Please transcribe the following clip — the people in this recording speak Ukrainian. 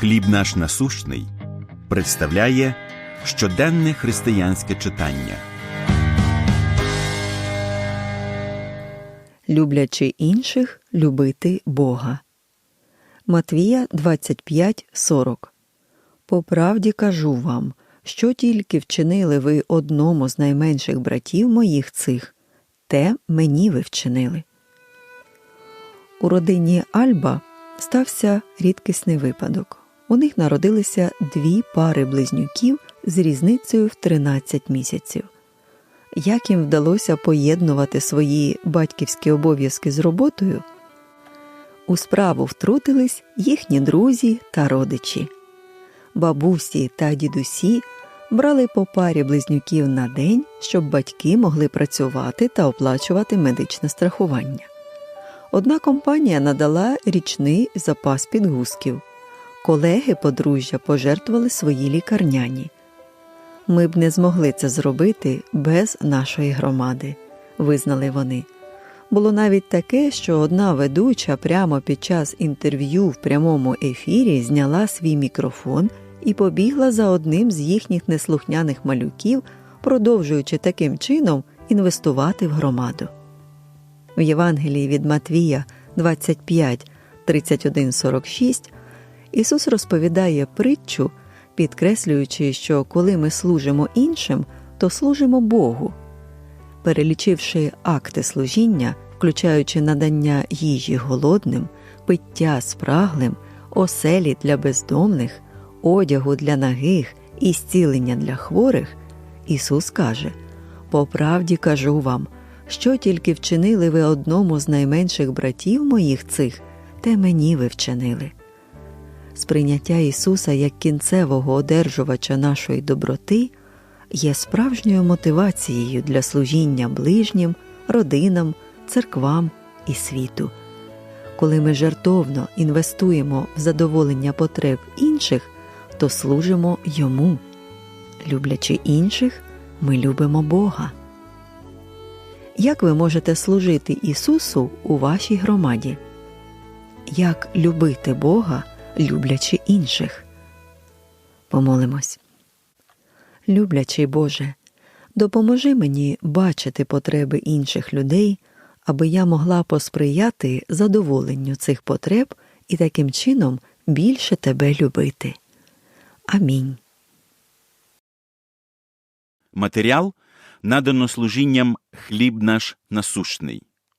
Хліб наш насущний представляє щоденне християнське читання. люблячи інших, любити Бога. Матвія 25.40 По правді кажу вам, що тільки вчинили ви одному з найменших братів моїх цих, те мені ви вчинили. У родині Альба стався рідкісний випадок. У них народилися дві пари близнюків з різницею в 13 місяців. Як їм вдалося поєднувати свої батьківські обов'язки з роботою? У справу втрутились їхні друзі та родичі. Бабусі та дідусі брали по парі близнюків на день, щоб батьки могли працювати та оплачувати медичне страхування. Одна компанія надала річний запас підгузків. Колеги подружжя пожертвували свої лікарняні. Ми б не змогли це зробити без нашої громади, визнали вони. Було навіть таке, що одна ведуча прямо під час інтерв'ю в прямому ефірі зняла свій мікрофон і побігла за одним з їхніх неслухняних малюків, продовжуючи таким чином інвестувати в громаду. В Євангелії від Матвія 25, 31, 46 Ісус розповідає притчу, підкреслюючи, що коли ми служимо іншим, то служимо Богу. Перелічивши акти служіння, включаючи надання їжі голодним, пиття спраглим, оселі для бездомних, одягу для нагих і зцілення для хворих, Ісус каже: По правді кажу вам, що тільки вчинили ви одному з найменших братів моїх цих, те мені ви вчинили. Сприйняття Ісуса як кінцевого одержувача нашої доброти є справжньою мотивацією для служіння ближнім, родинам, церквам і світу. Коли ми жертовно інвестуємо в задоволення потреб інших, то служимо йому. Люблячи інших, ми любимо Бога. Як ви можете служити Ісусу у вашій громаді? Як любити Бога, люблячи інших? Помолимось. Люблячий Боже, допоможи мені бачити потреби інших людей, аби я могла посприяти задоволенню цих потреб і таким чином більше тебе любити. Амінь. Матеріал надано служінням Хліб наш насущний.